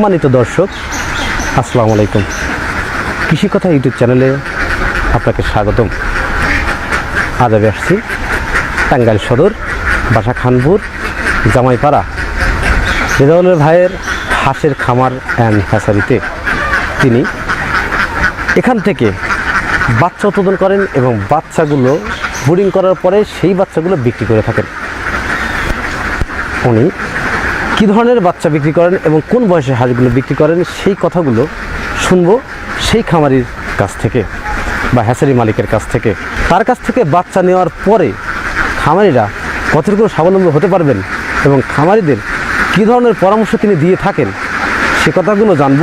সম্মানিত দর্শক, আসসালামু আলাইকুম। কৃষি কথা ইউটিউব চ্যানেলে আপনাকে স্বাগতম। আজ আমি আসছি টাঙ্গাইল সদর বাসা খানপুর জামাইপাড়া রেজাউলের ভাইয়ের হাঁসের খামার অ্যান্ড হ্যাসারিতে তিনি এখান থেকে বাচ্চা উৎপাদন করেন এবং বাচ্চাগুলো ব্রিডিং করার পরে সেই বাচ্চাগুলো বিক্রি করে থাকেন। উনি কী ধরনের বাচ্চা বিক্রি করেন এবং কোন বয়সে হাঁসগুলো বিক্রি করেন, সেই কথাগুলো শুনব সেই খামারির কাছ থেকে বা হ্যাসারি মালিকের কাছ থেকে। তার কাছ থেকে বাচ্চা নেওয়ার পরে খামারিরা কতটুকু স্বাবলম্বী হতে পারবেন এবং খামারিদের কী ধরনের পরামর্শ তিনি দিয়ে থাকেন, সে কথাগুলো জানব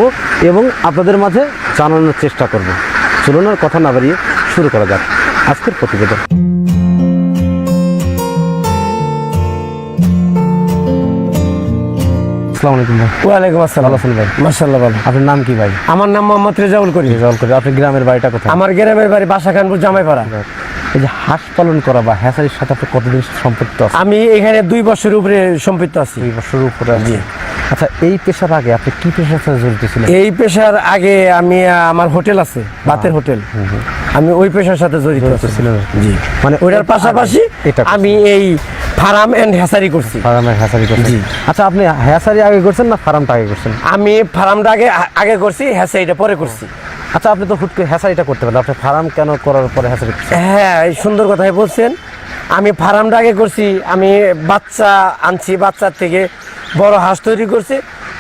এবং আপনাদের মাঝে জানানোর চেষ্টা করব। চলুন আর কথা না বাড়িয়ে শুরু করা যাক আজকের প্রতিবেদন। আসসালামু আলাইকুম ভাই। ওয়ালাইকুম আসসালাম। ভালো ভাই? আপনার নাম কি ভাই? আমার নাম মোহাম্মদ রেজাউল করি রেজাউল করে আপনার গ্রামের বাড়িটা কোথায়? আমার গ্রামের বাড়ি জামাইপাড়া। এই যে হাঁস পালন করা বা সাথে কতদিন সম্পৃক্ত আছে? আমি এখানে দুই বছর উপরে সম্পৃক্ত আছি। দুই বছরের উপরে আছে আচ্ছা এই পেশার আগে আপনি কি পেশার সাথে জড়িত ছিলেন? এই পেশার আগে আমি আমার হোটেল আছে বাতের হোটেল। আমি ওই পেশার সাথে জড়িত জি। মানে ওইটার পাশাপাশি আমি এই ফার্ম এন্ড হ্যাসারি করছি। ফার্মের হ্যাচারি করছেন। জি। আচ্ছা আপনি হ্যাচারি আগে করছেন না ফার্মটা আগে করছেন? আমি ফার্মটা আগে আগে করছি হ্যাসারিটা পরে করছি। আচ্ছা আপনি তো হুট করে হ্যাচারিটা করতে পারেন। আপনি ফার্ম কেন করার পরে করছেন? হ্যাঁ এই সুন্দর কথাই বলছেন। আমি ফার্মটা আগে করছি আমি বাচ্চা আনছি বাচ্চার থেকে বড় হাঁস তৈরি করছি।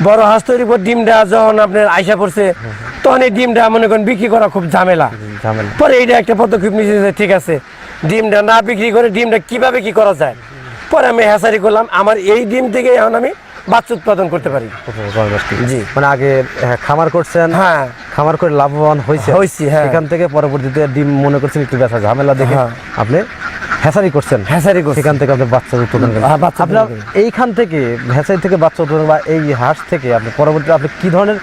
বড় হাঁস তৈরি করে ডিমটা যখন আপনার আইসা পড়ছে তখন এই ডিমটা মনে করেন বিক্রি করা খুব ঝামেলা। ঝামেলা। পরে এইটা একটা পদক্ষেপ নিয়েছে ঠিক আছে ডিমটা না বিক্রি করে ডিমটা কীভাবে কি করা যায়? পরে আমি হ্যাসারি করলাম। আমার এই ডিম থেকে এখন আমি বাচ্চা উৎপাদন করতে পারি। জি। মানে আগে হ্যাঁ, খামার করছেন। হ্যাঁ। খামার করে লাভবান হয়েছে হয়েছি, হ্যাঁ। সেখান থেকে পরবর্তীতে ডিম মনে করছেন একটু ব্যথা ঝামেলা দেখে হ্যাঁ। আপনি হ্যাচারি করছেন। হ্যাসারি করছি। সেখান থেকে আপনি বাচ্চা উৎপাদন করেন। হ্যাঁ, আপনার এইখান থেকে ভ্যাসারি থেকে বাচ্চা উৎপাদন বা এই হাঁস থেকে আপনি পরবর্তীতে আপনি কি ধরনের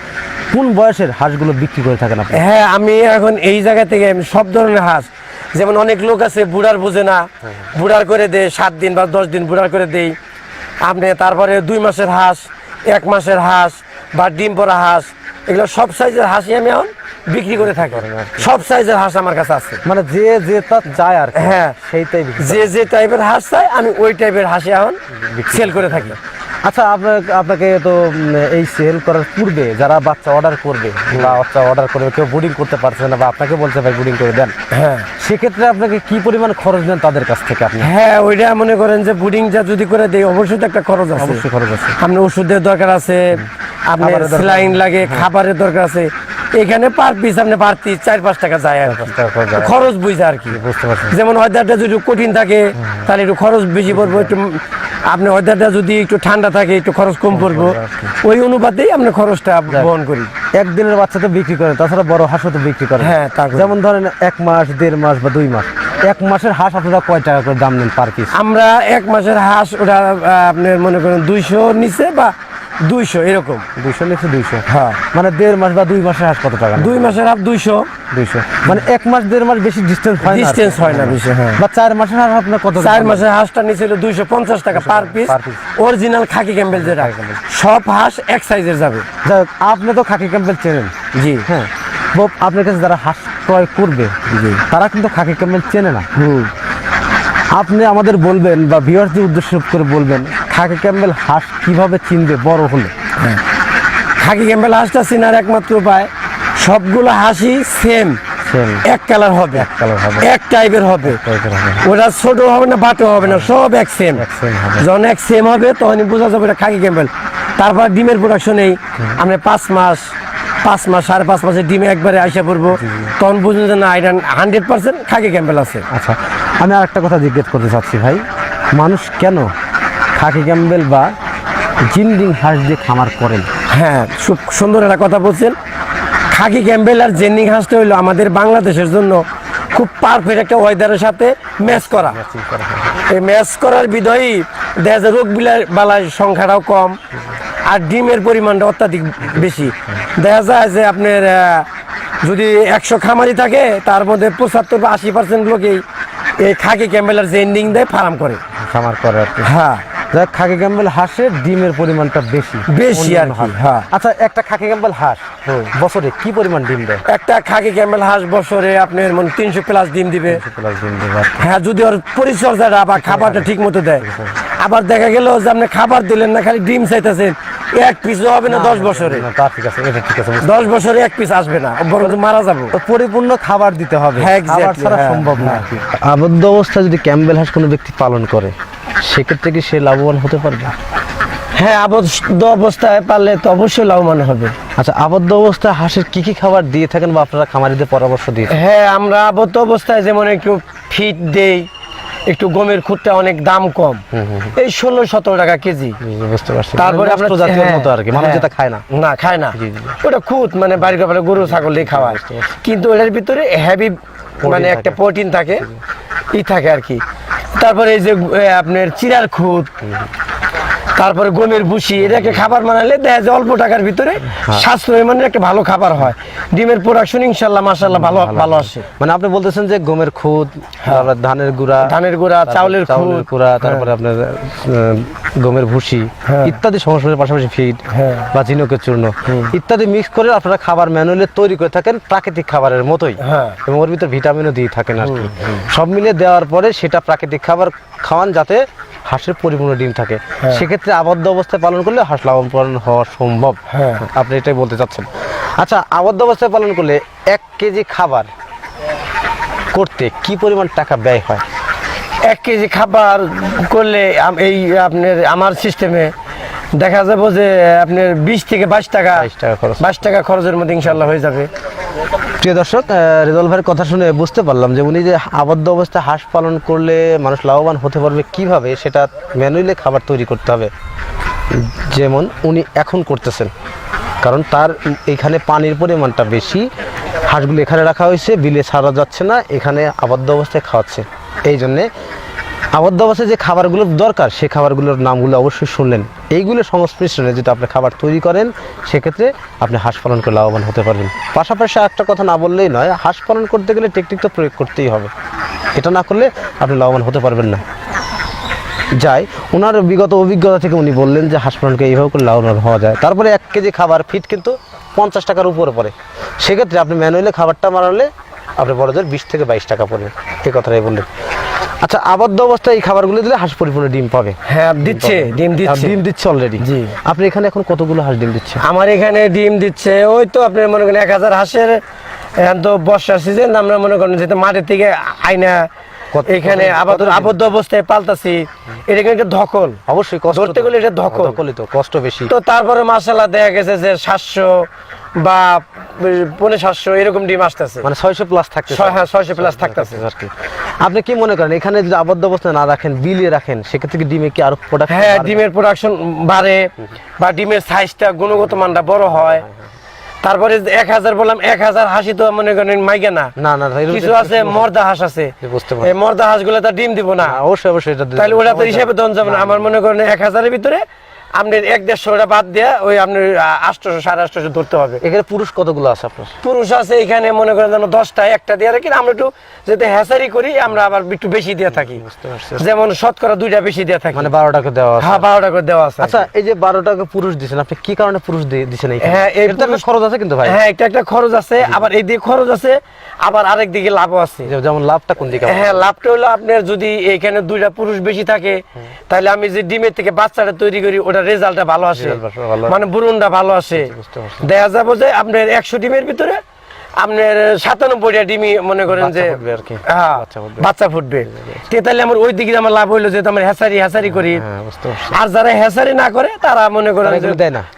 কোন বয়সের হাঁসগুলো বিক্রি করে থাকেন আপনি? হ্যাঁ আমি এখন এই জায়গা থেকে আমি সব ধরনের হাঁস যেমন অনেক লোক আছে বুড়ার বোঝে না। বুড়ার করে দেয় সাত দিন বা দশ দিন বুড়ার করে দেই। আপনি তারপরে দুই মাসের হাঁস এক মাসের হাঁস বা ডিম পরা হাঁস এগুলো সব সাইজের হাঁসই আমি এখন বিক্রি করে থাকি। সব সাইজের হাঁস আমার কাছে আছে। মানে যে যে তা চায় আর হ্যাঁ। সেই টাইপ যে যে টাইপের হাঁস চাই আমি ওই টাইপের হাঁসি এখন সেল করে থাকি। আচ্ছা আপনাকে তো এই সেল করার পূর্বে যারা বাচ্চা অর্ডার করবে বা বাচ্চা অর্ডার করবে কেউ বুডিং করতে পারছে না বা আপনাকে বলছে ভাই বুডিং করে দেন। হ্যাঁ। সেক্ষেত্রে আপনাকে কি পরিমাণ খরচ দেন তাদের কাছ থেকে আপনি? হ্যাঁ ওইটা মনে করেন যে বুডিংটা যদি করে দেয় অবশ্যই তো একটা খরচ আছে। অবশ্যই খরচ আছে। আপনার ওষুধের দরকার আছে আপনার লাইন লাগে খাবারের দরকার আছে। এখানে পার পিস আপনি পার পিস চার পাঁচ টাকা যায় আর খরচ বুঝে আর কি। বুঝতে পারছি। যেমন ওয়েদারটা যদি কঠিন থাকে তাহলে একটু খরচ বেশি পড়ব একটু আপনি ওয়েদারটা যদি একটু ঠান্ডা থাকে একটু খরচ কম পড়ব ওই অনুপাতেই আমরা খরচটা বহন করি। একদিনের বাচ্চা তো বিক্রি করেন তাছাড়া বড় হাঁসও তো বিক্রি করেন। হ্যাঁ, যেমন ধরেন এক মাস দেড় মাস বা দুই মাস এক মাসের হাঁস আপনারা কয় টাকা করে দাম নেন পার পিস আমরা এক মাসের হাঁস ওটা আপনার মনে করেন দুইশো নিচে বা দুইশো এরকম। দুইশো নিচ্ছে দুইশো। হ্যাঁ। মানে দেড় মাস বা দুই মাসের হাঁস কত টাকা? দুই মাসের হাফ দুইশো। দুইশো। মানে এক মাস দেড় মাস বেশি ডিস্টেন্স হয় ডিস্টেন্স হয় না বেশি হ্যাঁ। বা চার মাসের হাঁস আপনার কত চার মাসের হাঁসটা নিয়েছিল দুইশো পঞ্চাশ টাকা per piece original khaki Campbell যেটা। সব হাঁস এক সাইজের যাবে। যাই আপনি তো খাকি ক্যাম্পেল চেনেন। জি। হ্যাঁ। আপনার কাছে যারা হাঁস ক্রয় করবে জি। তারা কিন্তু খাকি ক্যাম্পেল চেনে না। হুম। আপনি আমাদের বলবেন বা ভিউয়ারদের উদ্দেশ্য করে বলবেন খাকি ক্যাম্পেল হাঁস কীভাবে চিনবে? বড় হলে। খাকি ক্যাম্বেল হাঁসটা চিনার একমাত্র উপায় সবগুলো হাসি সেম। এক কালার হবে। এক colour হবে। এক টাইপের হবে। ওটা ছোট হবে না বাটো হবে না সব এক সেম। যখন এক সেম হবে তখনই বোঝা যাবে এটা খাকি ক্যাম্বেল। তারপর ডিমের প্রোডাকশনেই আমরা পাঁচ মাস পাঁচ মাস সাড়ে পাঁচ মাসে ডিমে একবারে আইসা পড়ব। তখন বুঝুন যে না এটা হান্ড্রেড পার্সেন্ট খাকি ক্যাম্বেল আছে। আচ্ছা আমি আর একটা কথা জিজ্ঞেস করতে চাচ্ছি ভাই মানুষ কেন খাকি ক্যাম্পেল বা জিন্ডিং হাঁস দিয়ে খামার করেন। হ্যাঁ খুব সুন্দর একটা কথা বলছেন। খাকি ক্যাম্বেল আর জেন্ডিং হাঁসটা হইল আমাদের বাংলাদেশের জন্য খুব পারফেক্ট একটা ওয়েদারের সাথে ম্যাচ করা। এই ম্যাচ করার বিধয়ই দেখা যায় রোগ বিলার সংখ্যাটাও কম আর ডিমের পরিমাণটা অত্যাধিক বেশি। দেখা যায় যে আপনার যদি একশো খামারি থাকে তার মধ্যে পঁচাত্তর বা আশি পার্সেন্ট লোকেই এই খাকি ক্যাম্বেল আর জেন্ডিং দেয় ফার্ম করে। খামার করে হ্যাঁ। যাক খাকি ক্যাম্বেল হাঁসের ডিমের পরিমাণটা বেশি। বেশি আর কি। হ্যাঁ। আচ্ছা একটা খাকি ক্যাম্বেল হাঁস বছরে কি পরিমাণ ডিম দেয়? একটা খাকি হাঁস বছরে আপনার মানে তিনশো প্লাস ডিম দিবে। প্লাস ডিম দেবে আচ্ছা। হ্যাঁ যদি ওর পরিচর্যাটা বা খাবারটা ঠিক মতো দেয়। আবার দেখা গেল যে আপনি খাবার দিলেন না খালি ডিম চাইতেছেন এক পিসও হবে না দশ বছরে? তা ঠিক আছে এটা ঠিক আছে দশ বছরে এক পিস আসবে না বরং মারা যাব। পরিপূর্ণ খাবার দিতে হবে। হ্যাঁ, খাবার ছাড়া হ্যাঁ, সম্ভব না হ্যাঁ। আবদ্ধ অবস্থায় যদি ক্যাম্বেল হাঁস কোনো ব্যক্তি পালন করে সেক্ষেত্রে কি সে লাভবান হতে পারবে? হ্যাঁ আবদ্ধ অবস্থায় পারলে তো অবশ্যই লাভবান হবে। আচ্ছা আবদ্ধ অবস্থায় হাঁসের কি কি খাবার দিয়ে থাকেন বা আপনারা খামারিদের পরামর্শ দিয়ে হ্যাঁ আমরা আবদ্ধ অবস্থায় যেমন একটু ফিট দেই একটু গমের খুঁটটা অনেক দাম কম। এই ষোলো সতেরো টাকা কেজি। বুঝতে পারছি। তারপরে আপনার জাতীয় হ্যাঁ, মতো আর কি মানুষ হ্যাঁ। যেটা খায় না। না খায় না। ওটা খুদ মানে বাড়ির গরু ছাগল দিয়ে খাওয়ায়। কিন্তু ওটার ভিতরে হেভি মানে একটা প্রোটিন থাকে ই থাকে আর কি। তারপরে এই যে আপনার চিরার খুদ তারপরে গমের ভুসি এটাকে খাবার বানালে দেখা যায় অল্প টাকার ভিতরে হ্যাঁ। স্বাস্থ্য মানে একটা ভালো খাবার হয়। ডিমের প্রোডাকশন ইনশাল্লাহ মাসাল্লাহ ভালো ভালো আসে। মানে আপনি বলতেছেন যে গমের খুদ ধানের গুঁড়া ধানের গুঁড়া চাউলের খুদ। গুঁড়া তারপরে আপনার গমের ভুসি হ্যাঁ। ইত্যাদি সংস্করণের পাশাপাশি ফিড হ্যাঁ। বা ঝিনুকের চূর্ণ ইত্যাদি মিক্স করে আপনারা খাবার ম্যানুয়ালি তৈরি করে থাকেন প্রাকৃতিক খাবারের মতোই। হ্যাঁ। এবং ওর ভিতর ভিটামিনও দিয়ে থাকেন আর কি। সব মিলিয়ে দেওয়ার পরে সেটা প্রাকৃতিক খাবার খাওয়ান যাতে হাঁসের পরিপূর্ণ ডিম থাকে হ্যাঁ। সেক্ষেত্রে আবদ্ধ অবস্থায় পালন করলে হাঁস লাভবান হওয়া সম্ভব হ্যাঁ। আপনি এটাই বলতে চাচ্ছেন আচ্ছা আবদ্ধ অবস্থায় পালন করলে এক কেজি খাবার করতে কি পরিমাণ টাকা ব্যয় হয় এক কেজি খাবার করলে এই আপনার আমার সিস্টেমে দেখা যাব যে আপনার বিশ থেকে বাইশ টাকা 22 টাকা খরচ। বাইশ টাকা খরচের মধ্যে ইনশাল্লাহ হয়ে যাবে প্রিয় দর্শক রেজাল ভাইয়ের কথা শুনে বুঝতে পারলাম যে উনি যে আবদ্ধ অবস্থায় হাঁস পালন করলে মানুষ লাভবান হতে পারবে কীভাবে, সেটা ম্যানুয়ালি খাবার তৈরি করতে হবে। যেমন উনি এখন করতেছেন, কারণ তার এখানে পানির পরিমাণটা বেশি, হাঁসগুলো এখানে রাখা হয়েছে, বিলে ছাড়া যাচ্ছে না, এখানে আবদ্ধ অবস্থায় খাওয়াচ্ছে। এই জন্যে আবদ্ধ অবস্থায় যে খাবারগুলোর দরকার সেই খাবারগুলোর নামগুলো অবশ্যই শুনলেন। এইগুলো সংস্পৃষ্টনে যেটা আপনি খাবার তৈরি করেন, সেক্ষেত্রে আপনি হাঁস পালন করে লাভবান হতে পারবেন। পাশাপাশি একটা কথা না বললেই নয়, হাঁস পালন করতে গেলে টেকনিক তো প্রয়োগ করতেই হবে। এটা না করলে আপনি লাভবান হতে পারবেন না। যাই ওনার বিগত অভিজ্ঞতা থেকে উনি বললেন যে হাঁস পালনকে এইভাবে করে লাভবান হওয়া যায়। তারপরে এক কেজি খাবার ফিট কিন্তু পঞ্চাশ টাকার উপরে পড়ে। সেক্ষেত্রে আপনি ম্যানুয়ালি খাবারটা মারালে আপনি বড়দের বিশ থেকে বাইশ টাকা পড়বে। এই কথাটাই বললেন। আচ্ছা আবদ্ধ অবস্থায় এই খাবারগুলো দিলে হাঁস পরিপূর্ণ ডিম পাবে। হ্যাঁ দিচ্ছে ডিম দিচ্ছে। ডিম দিচ্ছে অলরেডি জি। আপনি এখানে এখন কতগুলো হাঁস ডিম দিচ্ছে আমার এখানে ডিম দিচ্ছে ওই তো আপনি মনে করেন এক হাজার হাঁসের এখন তো বর্ষার সিজন আমরা মনে করেন যেহেতু মাঠের থেকে আইনা এখানে কত- আবদ্ধ অবস্থায় পালতাছি। এটা কিন্তু ধকল। অবশ্যই কষ্ট ধরতে। গেলে এটা ধকল। ধকলই তো কষ্ট বেশি। তো তারপরে মাসাল্লাহ দেখা গেছে যে সাতশো বা পনেরো সাতশো এরকম ডিম আসতেছে। মানে ছয়শো প্লাস থাকতে হ্যাঁ, 600 plus থাকতেছে। আর কি। আপনি কি মনে করেন এখানে যদি আবদ্ধ অবস্থায় না রাখেন বিলিয়ে রাখেন সেক্ষেত্রে কি ডিমে কি আরও প্রোডাক্ট হ্যাঁ ডিমের প্রোডাকশন বাড়ে বা ডিমের সাইজটা গুণগত মানটা বড় হয়। তারপরে এক হাজার বললাম এক হাজার হাসি তো মনে করেন মাইগে না। না না কিছু আছে মর্দা হাঁস আছে। এই মর্দা হাঁসগুলো তো ডিম দিব না। অবশ্যই অবশ্যই এটা তাহলে ওটা তো হিসেবে দন যাবে না। আমার মনে করেন এক হাজারের ভিতরে আপনার এক দেড়শোটা বাদ দিয়ে ওই আপনার আটশোশো সাড়ে আটশোশো ধরতে হবে। এখানে পুরুষ কতগুলো আছে আপনার? পুরুষ আছে এখানে মনে করেন যেন দশটা একটা দিয়ে রাখি। আমরা একটু যাতে হ্যাসারি করি আমরা আবার একটু বেশি দিয়ে থাকি। যেমন শতকরা দুইটা বেশি দিয়ে থাকি। মানে বারো টাকা দেওয়া হ্যাঁ বারোটা করে দেওয়া আছে। আচ্ছা এই যে বারো টাকা পুরুষ দিচ্ছেন আপনি কি কারণে পুরুষ দিয়ে দিচ্ছেন হ্যাঁ, এটা একটা খরচ আছে কিন্তু ভাই। হ্যাঁ একটা একটা খরচ আছে। আবার এই দিকে খরচ আছে আবার আরেক দিকে লাভও আছে। যেমন লাভটা কোন দিকে হ্যাঁ লাভটা হলো আপনার যদি এখানে দুইটা পুরুষ বেশি থাকে তাহলে আমি যে ডিমের থেকে বাচ্চাটা তৈরি করি ওটা রেজাল্টটা ভালো আসে। মানে বুরুনটা ভালো আসে। দেখা যাব যে আপনার একশো ডিমের ভিতরে আপনার সাতানব্বইটা ডিমই মনে করেন যে। হ্যাঁ বাচ্চা ফুটবে। তাহলে আমার ওই দিকে আমার লাভ হইল আমার হ্যাসারি হ্যাসারি করি। হ্যাঁ পারছি। আর যারা হ্যাসারি না করে তারা মনে করেন?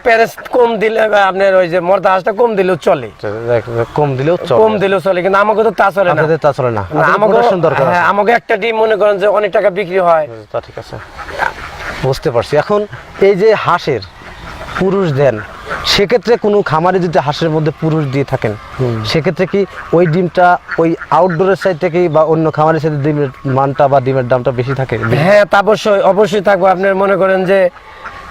প্যারেস কম দিলে আপনার ওই যে মর্দা হাঁসটা কম দিলেও চলে। কম দিলেও কম দিলেও চলে কিন্তু আমাকে তো তা চলে না। তা চলে না। আমাকে হ্যাঁ, আছে। আমাকে একটা ডিম মনে করেন যে অনেক টাকা বিক্রি হয়। তা ঠিক আছে। বুঝতে পারছি। এখন এই যে হাঁসের পুরুষ দেন সেক্ষেত্রে কোনো খামারে যদি হাঁসের মধ্যে পুরুষ দিয়ে থাকেন সেক্ষেত্রে কি ওই ডিমটা ওই আউটডোরের সাইড থেকে বা অন্য খামারের সাথে ডিমের মানটা বা ডিমের দামটা বেশি থাকে? হ্যাঁ তা অবশ্যই অবশ্যই থাকব। আপনার মনে করেন যে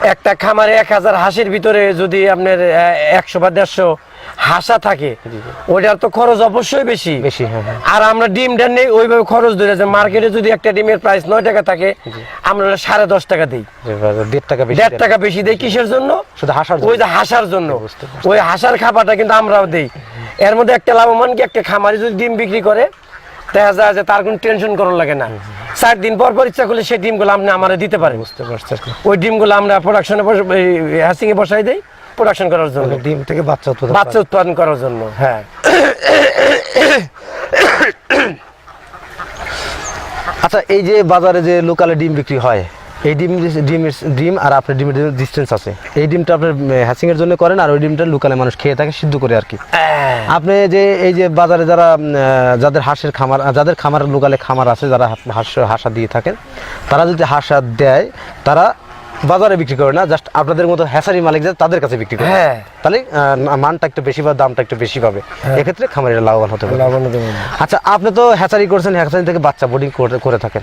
একটা খামারে এক হাজার হাঁসের ভিতরে যদি আপনার একশো বা দেড়শো হাসা থাকে ওটার তো খরচ অবশ্যই বেশি। বেশি, হ্যাঁ, হ্যাঁ। আর আমরা ডিমটা নেই ওইভাবে খরচ ধরে যে মার্কেটে যদি একটা ডিমের প্রাইস নয় টাকা থাকে আমরা সাড়ে দশ টাকা দিই। দেড় টাকা বেশি দেড় টাকা বেশি দেয় কিসের জন্য? শুধু হাসার ওই যে হাসার জন্য। ওই হাসার খাবারটা কিন্তু আমরাও দেই। এর মধ্যে একটা লাভবান কি একটা খামারি যদি ডিম বিক্রি করে দেখা যায় যে তার কোনো টেনশন করার লাগে না। চার দিন পর পর ইচ্ছা করলে সেই ডিমগুলো আপনি আমার দিতে পারেন। বুঝতে পারছি ওই ডিম ওই ডিমগুলো আমরা প্রোডাকশনে হ্যাসিং এ বসাই দিই প্রোডাকশন করার জন্য। মানে ডিম থেকে বাচ্চা উৎপাদন বাচ্চা উৎপাদন করার জন্য হ্যাঁ। আচ্ছা এই যে বাজারে যে লোকালে ডিম বিক্রি হয় এই ডিম ডিমের ডিম আর আপনার ডিমের ডিস্টেন্স আছে এই ডিমটা আপনার হ্যাচিং এর জন্য করেন আর ওই ডিমটা লোকালে মানুষ খেয়ে থাকে সিদ্ধ করে আর কি। আপনি যে এই যে বাজারে যারা যাদের হাঁসের খামার যাদের খামার লোকালে খামার আছে যারা হাঁস হাঁসা দিয়ে থাকেন তারা যদি হাঁসা দেয় তারা বাজারে বিক্রি করে না জাস্ট আপনাদের মতো হ্যাসারি মালিক যারা তাদের কাছে বিক্রি করে। হ্যাঁ। তাহলে মানটা একটু বেশি বা দামটা একটু বেশি পাবে। এক্ষেত্রে খামারিরা লাভবান হতে পারে। লাভবান হতে পারে। আচ্ছা আপনি তো হ্যাচারি করছেন হ্যাচারি থেকে বাচ্চা বোর্ডিং করে থাকেন।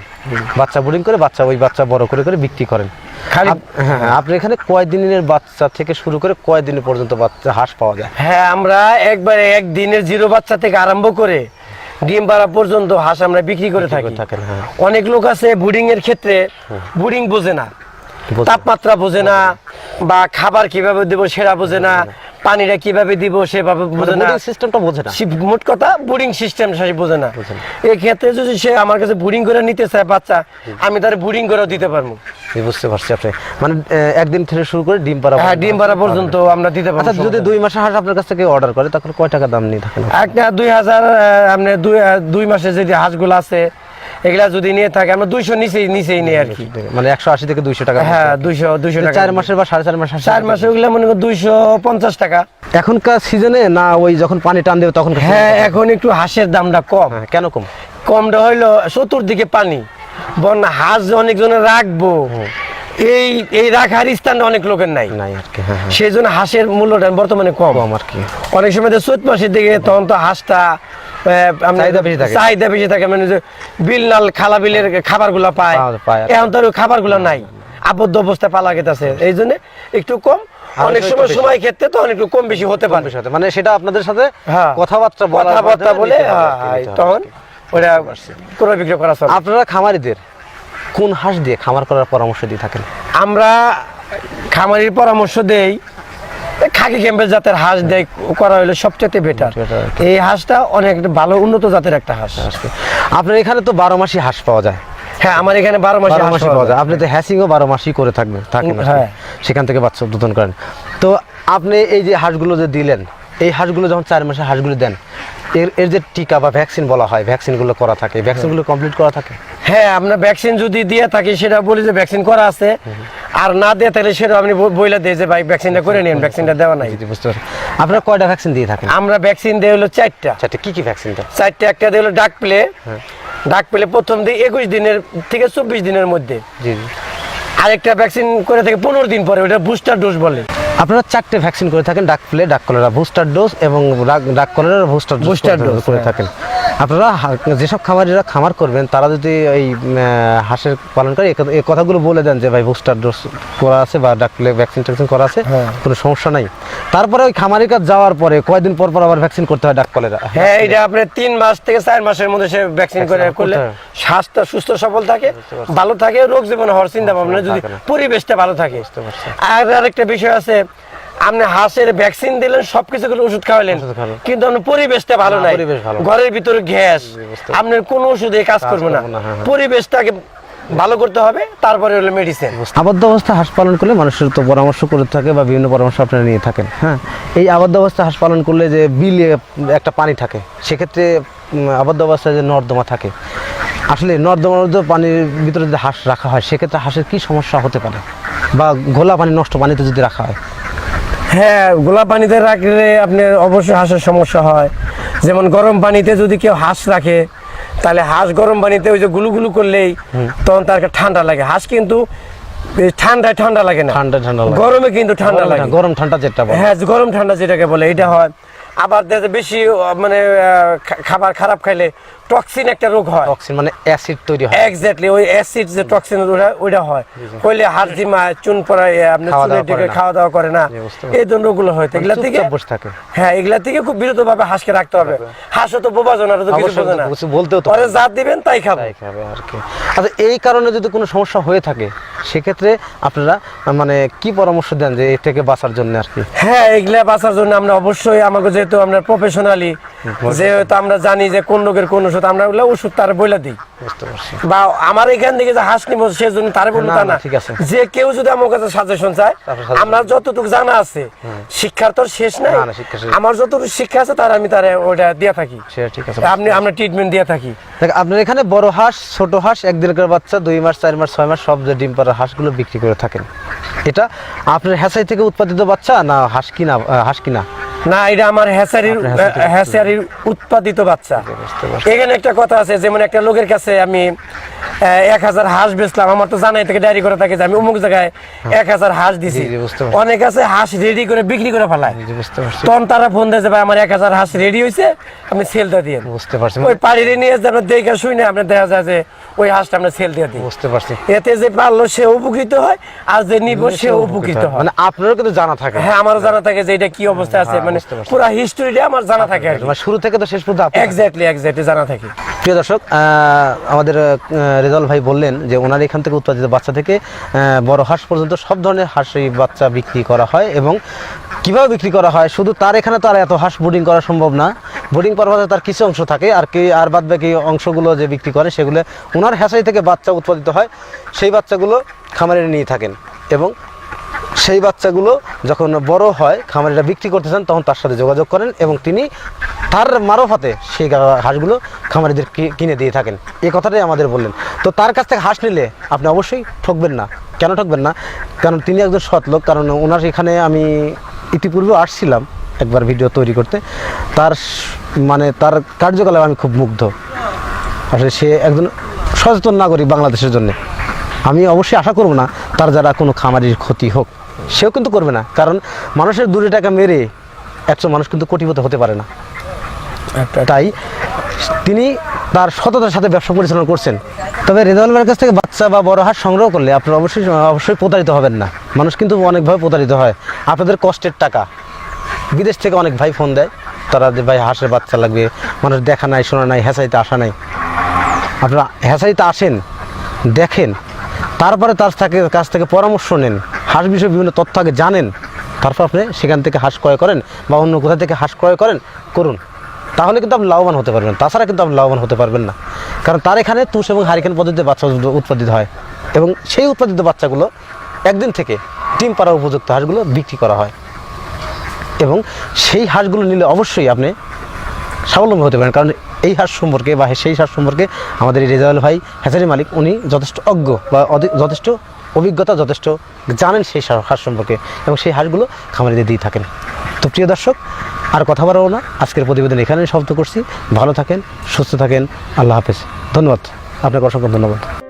বাচ্চা বোর্ডিং করে বাচ্চা ওই বাচ্চা বড় করে করে বিক্রি করেন। খালি- হ্যাঁ হ্যাঁ, আপনি এখানে কয় দিনের বাচ্চা থেকে শুরু করে কয় দিন পর্যন্ত বাচ্চা হাঁস পাওয়া যায়? হ্যাঁ আমরা একবারে একদিনের জিরো বাচ্চা থেকে আরম্ভ করে ডিম পাড়া পর্যন্ত হাঁস আমরা বিক্রি করে থাকি। হ্যাঁ। অনেক লোক আছে বুডিং এর ক্ষেত্রে বুডিং বোঝে না। তাপমাত্রা বোঝে না বা খাবার কীভাবে দিব সেটা বোঝে না পানিটা কীভাবে দিব সেভাবে বোঝে না। সিস্টেমটা বোঝে না। মোট কথা বুডিং সিস্টেম সে বোঝে না। এই ক্ষেত্রে যদি সে আমার কাছে বুডিং করে নিতে চায় বাচ্চা আমি তার বুডিং করেও দিতে পারব। বুঝতে পারছি আপনি। মানে একদিন থেকে শুরু করে ডিম পাড়া হ্যাঁ ডিম পাড়া পর্যন্ত আমরা দিতে পারব আচ্ছা যদি দুই মাসের হাঁস আপনার কাছ থেকে অর্ডার করে তখন কয় টাকা দাম নিয়ে থাকেন? একটা দুই হাজার আপনি দুই দুই মাসে যদি হাঁসগুলো আছে এগুলা যদি নিয়ে থাকে আমরা দুইশো নিচেই নিচেই নেই আর কি। মানে একশো আশি থেকে দুইশো টাকা হ্যাঁ দুইশো দুইশো টাকা চার মাসের বা সাড়ে চার মাস চার মাসে। ওগুলা মনে করো দুইশো পঞ্চাশ টাকা। এখনকার সিজনে না ওই যখন পানি টান দেবে তখন হ্যাঁ এখন একটু হাঁসের দামটা কম। হ্যাঁ, কেন কম? কমটা হইল চতুর্দিকে পানি। বন্যা হাঁস অনেকজনে রাখব। এই এই রাখার স্থানটা অনেক লোকের নাই। হ্যাঁ হ্যাঁ। সেই জন্য হাঁসের মূল্যটা বর্তমানে কম। আর কি। অনেক সময় চৈত মাসের দিকে তখন তো হাঁসটা চাহিদা বেশি থাকে। মানে যে বিল নাল খালা বিলের খাবারগুলো পায়। পায় এখন তো খাবারগুলো নাই। আবদ্ধ অবস্থায় পালা গেছে এই জন্য একটু কম। অনেক সময় সময় ক্ষেত্রে তো অনেক কম বেশি হতে পারে। মানে সেটা আপনাদের সাথে হ্যাঁ। কথাবার্তা কথাবার্তা বলে হ্যাঁ, তখন ওটা ক্রয় বিক্রয় করা আপনারা খামারিদের কোন হাঁস দিয়ে খামার করার পরামর্শ দিয়ে থাকেন? আমরা খামারির পরামর্শ দেই খাকি ক্যাম্পের জাতের হাঁস দেয় করা হলে সবচেয়ে বেটার এই হাঁসটা অনেক ভালো উন্নত জাতের একটা হাঁস। আপনার এখানে তো বারো মাসই হাঁস পাওয়া যায়। হ্যাঁ আমার এখানে বারো মাসে বারো হাঁস পাওয়া যায়। আপনি তো হ্যাসিংও বারো মাসই করে থাকবেন থাকেন হ্যাঁ। সেখান থেকে বাচ্চা উদ্বোধন করেন। তো আপনি এই যে হাঁসগুলো যে দিলেন এই হাঁসগুলো যখন চার মাসে হাঁসগুলো দেন এর এর যে টিকা বা ভ্যাকসিন বলা হয় ভ্যাকসিনগুলো করা থাকে ভ্যাকসিনগুলো কমপ্লিট করা থাকে? হ্যাঁ আমরা ভ্যাকসিন যদি দিয়ে থাকি সেটা বলি যে ভ্যাকসিন করা আছে। আর না দিয়ে তাহলে সেটা আপনি বইলা দিয়ে যে ভাই ভ্যাকসিনটা করে নিন ভ্যাকসিনটা দেওয়া নাই। বুঝতে আপনারা কয়টা ভ্যাকসিন দিয়ে থাকেন? আমরা ভ্যাকসিন দেয় হলো চারটা। আচ্ছা কি কি ভ্যাকসিনটা চারটে একটা দিয়ে হলো ডাক প্লে ডাক প্লে প্রথম দিয়ে একুশ দিনের থেকে চব্বিশ দিনের মধ্যে। জি। আরেকটা ভ্যাকসিন করে থাকে পনেরো দিন পরে ওটা বুস্টার ডোজ বলে আপনারা চারটে ভ্যাকসিন করে থাকেন ডাক প্লে ডাক কলেরা বুস্টার ডোজ এবং ডাক- কলেরা বুস্টার বুস্টার ডোজ করে হ্যাঁ। থাকেন আপনারা যেসব খামারিরা খামার করবেন তারা যদি এই হাঁসের পালন করে এই কথাগুলো বলে দেন যে ভাই বুস্টার ডোজ করা আছে বা ডাক প্লে ভ্যাকসিন ট্যাকসিন করা আছে হ্যাঁ। কোনো সমস্যা নাই। তারপরে ওই খামারির কাছে যাওয়ার পরে কয়দিন পর পর আবার ভ্যাকসিন করতে হয় ডাক কলেরা? হ্যাঁ এটা আপনার তিন মাস থেকে চার মাসের মধ্যে সে ভ্যাকসিন করে করলে স্বাস্থ্য সুস্থ সবল থাকে ভালো থাকে রোগ জীবন হওয়ার চিন্তা ভাবনা যদি পরিবেশটা ভালো থাকে। আর আরেকটা বিষয় আছে আপনি হাঁসের ভ্যাকসিন দিলেন সবকিছু করে ওষুধ খাওয়ালেন। কিন্তু আপনার পরিবেশটা ভালো নাই। পরিবেশ ভালো। না। ঘরের ভিতরে গ্যাস আপনার কোনো ওষুধে কাজ করবে না। হ্যাঁ, হ্যাঁ। পরিবেশটাকে ভালো করতে হবে তারপরে হলো মেডিসিন আবদ্ধ অবস্থায় হাঁস পালন করলে মানুষের তো পরামর্শ করে থাকে বা বিভিন্ন পরামর্শ আপনারা নিয়ে থাকেন হ্যাঁ? এই আবদ্ধ অবস্থা হাঁস পালন করলে যে বিলে একটা পানি থাকে সেক্ষেত্রে আবদ্ধ অবস্থায় যে নর্দমা থাকে। আসলে নর্দমার মধ্যে পানির ভিতরে যদি হাঁস রাখা হয় সেক্ষেত্রে হাঁসের কি সমস্যা হতে পারে? বা ঘোলা পানি নষ্ট পানিতে যদি রাখা হয়? হ্যাঁ গোলাপ পানিতে রাখলে আপনার অবশ্যই হাঁসের সমস্যা হয়। যেমন গরম পানিতে যদি কেউ হাঁস রাখে তাহলে হাঁস গরম পানিতে ওই যে গুলু গুলু করলেই তখন তার ঠান্ডা লাগে। হাঁস কিন্তু ঠান্ডায় ঠান্ডা লাগে না। ঠান্ডা ঠান্ডা গরমে কিন্তু ঠান্ডা লাগে। গরম ঠান্ডা যেটা হ্যাঁ গরম ঠান্ডা যেটাকে বলে এটা হয়। আবার বেশি মানে খাবার খারাপ খাইলে টক্সিন একটা রোগ হয়। টক্সিন মানে অ্যাসিড তৈরি হয়। এক্স্যাক্টলি ওই অ্যাসিড যে টক্সিন ওইটা হয়। হইলে হাড় জিমায় চুন পড়ায় আপনি চুনের দিকে খাওয়া দাওয়া করে না। এই ধরনেরগুলো হয়। তো এগুলা থেকে বসে থাকে। হ্যাঁ এগুলা থেকে খুব বিরত ভাবে হাঁসকে রাখতে হবে। হাঁসও তো বোবা জনার তো কিছু বোঝে না। কিছু বলতেও তো পরে যা দিবেন তাই খাবে। তাই খাবে আর কি। আচ্ছা এই কারণে যদি কোনো সমস্যা হয়ে থাকে সেক্ষেত্রে আপনারা মানে কি পরামর্শ দেন যে এর থেকে বাঁচার জন্য আর কি? হ্যাঁ এগুলা বাঁচার জন্য আমরা অবশ্যই আমাকে যেহেতু আমরা প্রফেশনালি যেহেতু আমরা জানি যে কোন রোগের কোন ওষুধ আমরা ওগুলা ওষুধ তার বলে দিই। বা আমার এখান থেকে যে হাঁস নিব সেজন্য তার বলব তা না, না ঠিক আছে। যে কেউ যদি আমার কাছে সাজেশন চায় আমরা যতটুকু জানা আছে শিক্ষার তো শেষ নাই। আমার যতটুকু শিক্ষা আছে তার আমি তার ওটা দিয়ে থাকি। ঠিক আছে। আপনি আমরা ট্রিটমেন্ট দিয়ে থাকি। দেখ আপনার এখানে বড় হাঁস ছোট হাঁস এক দিনকার বাচ্চা দুই মাস চার মাস ছয় মাস সব যে ডিম পাড়া হাঁসগুলো বিক্রি করে থাকেন। এটা আপনার হ্যাসাই থেকে উৎপাদিত বাচ্চা না হাঁস কিনা হাঁস কিনা? না এটা আমার হ্যাসারির হ্যাসারির উৎপাদিত বাচ্চা। এখানে একটা কথা আছে যেমন একটা লোকের কাছে আমি এক হাজার হাঁস বেচলাম আমার তো জানাই থেকে ডায়েরি করে থাকে যে আমি অমুক জায়গায় এক হাজার হাঁস দিছি। অনেক আছে হাঁস রেডি করে বিক্রি করে ফেলায়। তখন তারা ফোন দেয় যে ভাই আমার এক হাজার হাঁস রেডি হয়েছে আপনি সেলটা দিয়ে। বুঝতে পারছি। ওই পাড়িরে নিয়ে যে আপনার দেখে শুনে আপনার দেখা যায় যে ওই হাঁসটা আমরা সেল দিয়ে দিই। বুঝতে পারছি। এতে যে পারল সে উপকৃত হয় আর যে নিব সে উপকৃত হয়। মানে আপনারও কিন্তু জানা থাকে। হ্যাঁ আমারও জানা থাকে যে এটা কি অবস্থা আছে। হ্যাঁ, মানে। পুরো হিস্টোরিটা আমার জানা থাকে আর মানে শুরু থেকে তো শেষ পর্যন্ত এক্স্যাক্টলি এক্স্যাক্টলি জানা থাকে। প্রিয় দর্শক আমাদের রেজাল ভাই বললেন যে ওনার এখান থেকে উৎপাদিত বাচ্চা থেকে বড় হাঁস পর্যন্ত সব ধরনের হাঁসই বাচ্চা বিক্রি করা হয় এবং কীভাবে বিক্রি করা হয়? শুধু তার এখানে তো আর এত হাঁস বোর্ডিং করা সম্ভব না। বোর্ডিং পর্বতে তার কিছু অংশ থাকে, আর কি, আর বাদ বাকি অংশগুলো যে বিক্রি করে সেগুলো ওনার হ্যাঁসাই থেকে বাচ্চা উৎপাদিত হয়। সেই বাচ্চাগুলো খামারে নিয়ে থাকেন এবং সেই বাচ্চাগুলো যখন বড় হয়, খামারিরা বিক্রি করতে চান, তখন তার সাথে যোগাযোগ করেন এবং তিনি তার মারফতে সেই হাঁসগুলো খামারিদের কিনে দিয়ে থাকেন। এই কথাটাই আমাদের বললেন। তো তার কাছ থেকে হাঁস নিলে আপনি অবশ্যই ঠকবেন না। কেন ঠকবেন না? কারণ তিনি একজন সৎ লোক, কারণ ওনার এখানে আমি ইতিপূর্বে আসছিলাম একবার ভিডিও তৈরি করতে। তার মানে তার কার্যকলাপ আমি খুব মুগ্ধ। আসলে সে একজন সচেতন নাগরিক বাংলাদেশের জন্য। আমি অবশ্যই আশা করব না তার যারা কোনো খামারির ক্ষতি হোক। সেও কিন্তু করবে না। কারণ মানুষের দূরে টাকা মেরে একশো মানুষ কিন্তু কোটিপতি হতে পারে না। তাই তিনি তার সততার সাথে ব্যবসা পরিচালনা করছেন। তবে রেজাউল ভাইয়ের কাছ থেকে বাচ্চা বা বড় হাঁস সংগ্রহ করলে আপনারা অবশ্যই অবশ্যই প্রতারিত হবেন না। মানুষ কিন্তু অনেকভাবে প্রতারিত হয়। আপনাদের কষ্টের টাকা। বিদেশ থেকে অনেক ভাই ফোন দেয়। তারা যে ভাই হাঁসের বাচ্চা লাগবে। মানুষ দেখা নাই শোনা নাই হেঁচাইতে আসা নাই। আপনারা হেঁচাইতে আসেন দেখেন। তারপরে তার থেকে কাছ থেকে পরামর্শ নেন। হাঁস বিষয়ে বিভিন্ন তথ্য আগে জানেন। তারপর আপনি সেখান থেকে হাঁস ক্রয় করেন বা অন্য কোথা থেকে হাঁস ক্রয় করেন, করুন। তাহলে কিন্তু আপনি লাভবান হতে পারবেন। তাছাড়া কিন্তু আপনি লাভবান হতে পারবেন না। কারণ তার এখানে তুষ এবং হারিকেন পদ্ধতিতে বাচ্চা উৎপাদিত হয়। এবং সেই উৎপাদিত বাচ্চাগুলো একদিন থেকে ডিম পাড়া উপযুক্ত হাঁসগুলো বিক্রি করা হয়। এবং সেই হাঁসগুলো নিলে অবশ্যই আপনি স্বাবলম্বী হতে পারেন। কারণ এই হাঁস সম্পর্কে বা সেই হাঁস সম্পর্কে আমাদের রেজাউল ভাই হ্যাচারি মালিক, উনি যথেষ্ট অজ্ঞ বা যথেষ্ট অভিজ্ঞতা, যথেষ্ট জানেন সেই হাঁস সম্পর্কে এবং সেই হাঁসগুলো খামারিদের দিয়ে থাকেন। তো প্রিয় দর্শক, আর কথা বাড়াবো না। আজকের প্রতিবেদন এখানে শব্দ করছি। ভালো থাকেন, সুস্থ থাকেন। আল্লাহ হাফেজ। ধন্যবাদ। আপনাকে অসংখ্য ধন্যবাদ।